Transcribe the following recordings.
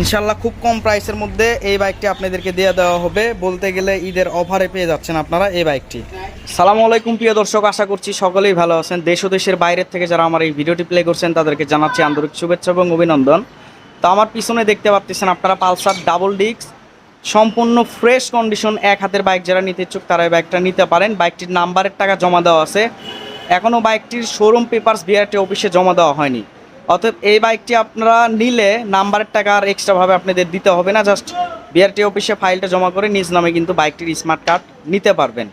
ইনশাল্লাহ খুব কম প্রাইসের মধ্যে এই বাইকটি আপনাদেরকে দিয়ে দেওয়া হবে। বলতে গেলে ঈদের অফারে পেয়ে যাচ্ছেন আপনারা এই বাইকটি। সালামু আলাইকুম প্রিয় দর্শক, আশা করছি সকলেই ভালো আছেন। দেশ ও দেশের বাইরের থেকে যারা আমার এই ভিডিওটি প্লে করছেন, তাদেরকে জানাচ্ছি আন্তরিক শুভেচ্ছা এবং অভিনন্দন। তো আমার পিছনে দেখতে পাচ্ছেন আপনারা পালসার ডাবল ডিস্ক, সম্পূর্ণ ফ্রেশ কন্ডিশন, এক হাতের বাইক যারা নিতে ইচ্ছুক তারা এই বাইকটা নিতে পারেন। বাইকটির নাম্বারের টাকা জমা দেওয়া আছে। এখনও বাইকটির শোরুম পেপার্স বিআরটি অফিসে জমা দেওয়া হয়নি। অতএব এই বাইকটি আপনারা নিলে নাম্বারের টাকা আর এক্সট্রাভাবে আপনাদের দিতে হবে না জাস্ট বিআরটি অফিসে ফাইলটা জমা করে নিজ নামে কিন্তু বাইকটির স্মার্ট কার্ড নিতে পারবেন।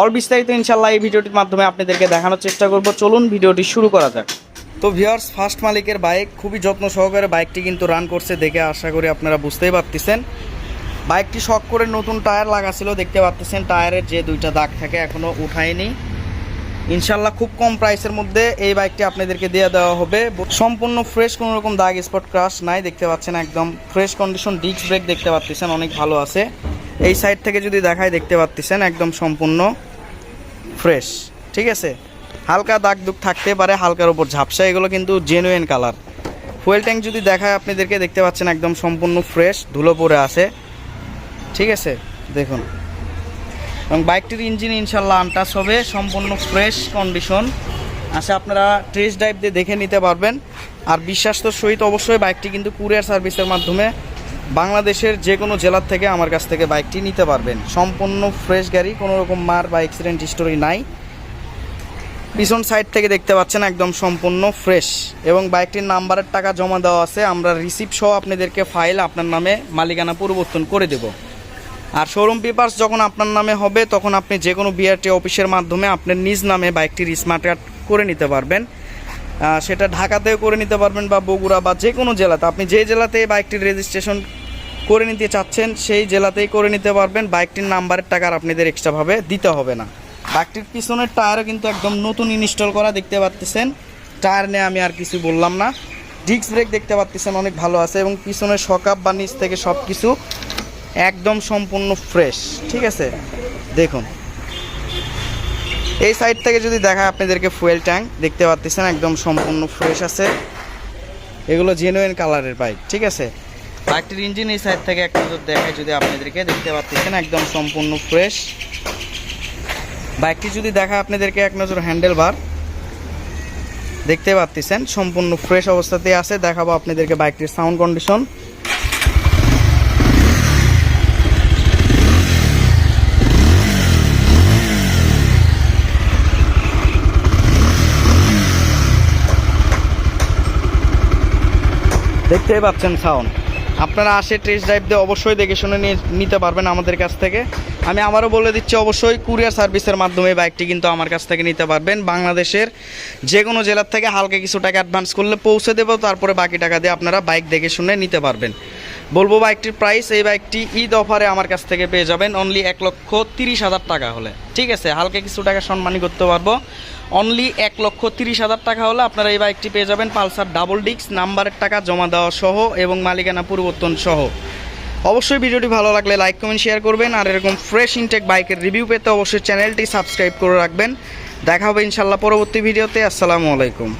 অল বিস্তারিত ইনশাল্লাহ এই ভিডিওটির মাধ্যমে আপনাদেরকে দেখানোর চেষ্টা করব। চলুন ভিডিওটি শুরু করা যাক। তো ভিওর্স ফার্স্ট মালিকের বাইক খুবই যত্ন সহকারে বাইকটি কিন্তু রান করছে দেখে আশা করি আপনারা বুঝতেই পারতেছেন। বাইকটি শখ করে নতুন টায়ার লাগা ছিল দেখতে পাচ্ছেন টায়ারের যে দুইটা দাগ থাকে এখনও উঠায়নি। ইনশাল্লাহ খুব কম প্রাইসের মধ্যে এই বাইকটি আপনাদেরকে দিয়ে দেওয়া হবে। সম্পূর্ণ ফ্রেশ কোনো রকম দাগ স্পট ক্রাশ নাই, দেখতে পাচ্ছেন একদম ফ্রেশ কন্ডিশন, ডিস্ক ব্রেক দেখতে পাচ্ছেন, অনেক ভালো আছে। এই সাইড থেকে যদি দেখায় দেখতে পাচ্ছেন একদম সম্পূর্ণ ফ্রেশ, ঠিক আছে? হালকা দাগ দুগ থাকতে পারে, হালকার উপর ঝাপসা, এগুলো কিন্তু জেনুইন কালার ফুয়েল ট্যাঙ্ক যদি দেখায় আপনাদেরকে, দেখতে পাচ্ছেন একদম সম্পূর্ণ ফ্রেশ, ধুলো পড়ে আছে, ঠিক আছে? দেখুন। এবং বাইকটির ইঞ্জিন ইনশাল্লাহ আনটাচ হবে, সম্পূর্ণ ফ্রেশ কন্ডিশন আচ্ছা আপনারা টেস্ট ড্রাইভ দিয়ে দেখে নিতে পারবেন। আর বিশ্বাসতর সহিত অবশ্যই বাইকটি কিন্তু কুরিয়ার সার্ভিসের মাধ্যমে বাংলাদেশের যে কোনো জেলার থেকে আমার কাছ থেকে বাইকটি নিতে পারবেন। সম্পূর্ণ ফ্রেশ গাড়ি কোনো রকম মার বা অ্যাক্সিডেন্ট হিস্টোরি নাই। পিছন সাইড থেকে দেখতে পাচ্ছেন একদম সম্পূর্ণ ফ্রেশ এবং বাইকটির নাম্বারের টাকা জমা দেওয়া আছে। আমরা রিসিপ্ট সহ আপনাদেরকে ফাইল আপনার নামে মালিকানা পরিবর্তন করে দেব। আর শোরুম পেপার্স যখন আপনার নামে হবে, তখন আপনি যে কোনো বিআরটি অফিসের মাধ্যমে আপনার নিজ নামে বাইকটির স্মার্ট কার্ড করে নিতে পারবেন। সেটা ঢাকাতেও করে নিতে পারবেন বা বগুড়া বা যে কোনো জেলাতে। আপনি যে জেলাতে বাইকটির রেজিস্ট্রেশন করে নিতে চাচ্ছেন, সেই জেলাতেই করে নিতে পারবেন। বাইকটির নাম্বারের টাকা আপনাদের এক্সট্রাভাবে দিতে হবে না। বাইকটির পিছনের টায়ারও কিন্তু একদম নতুন ইনস্টল করা দেখতে পাচ্ছেন টায়ার নিয়ে আমি আর কিছু বললাম না। ডিস্ক ব্রেক দেখতে পাচ্ছেন অনেক ভালো আছে এবং পিছনের সকাপ বা নিচ থেকে সব কিছু একদম সম্পূর্ণ ফ্রেশ ঠিক আছে? দেখুন। এই সাইড থেকে যদি দেখা আপনাদেরকে ফুয়েল ট্যাঙ্ক দেখতে পাচ্ছেন একদম সম্পূর্ণ ফ্রেশ আছে। এগুলো জেনুইন কালারের বাইক ঠিক আছে? বাইকটির ইঞ্জিন এই সাইড থেকে একটা দেখায় যদি আপনাদেরকে দেখতে পাচ্ছেন একদম সম্পূর্ণ ফ্রেশ বাইকটি যদি দেখা আপনাদেরকে এক নজর হ্যান্ডেল বার দেখতে পাচ্ছেন সম্পূর্ণ ফ্রেশ অবস্থাতে আছে। দেখাবো আপনাদেরকে বাইকটির সাউন্ড কন্ডিশন দেখতেই পাচ্ছেন সাউন্ড আপনারা আসে টেস্ট ড্রাইভ দিয়ে অবশ্যই দেখে শুনে নিতে পারবেন আমাদের কাছ থেকে। আমি আবারও বলে দিচ্ছি, অবশ্যই কুরিয়ার সার্ভিসের মাধ্যমে বাইকটি কিন্তু আমার কাছ থেকে নিতে পারবেন। বাংলাদেশের যে কোনো জেলার থেকে হালকা কিছু টাকা অ্যাডভান্স করলে পৌঁছে দেবো, তারপরে বাকি টাকা দিয়ে আপনারা বাইক দেখে শুনে নিতে পারবেন। বলব বাইকটির প্রাইস এই বাইকটি ঈদ অফারে আমার কাছ থেকে পেয়ে যাবেন অনলি এক লক্ষ তিরিশ হাজার টাকা হলে। ঠিক আছে, হালকা কিছু টাকা সম্মানী করতে পারব। অনলি এক লক্ষ তিরিশ হাজার টাকা হলে আপনারা এই বাইকটি পেয়ে যাবেন, পালসার ডাবল ডিস্ক নাম্বারের টাকা জমা দেওয়া সহ এবং মালিকানা পরিবর্তন সহ। অবশ্যই ভিডিওটি ভালো লাগলে লাইক, কমেন্ট, শেয়ার করবেন আর এরকম ফ্রেশ ইনটেক বাইকের রিভিউ পেতে অবশ্যই চ্যানেলটি সাবস্ক্রাইব করে রাখবেন। দেখা হবে ইনশাল্লাহ পরবর্তী ভিডিওতে। আসসালামু আলাইকুম।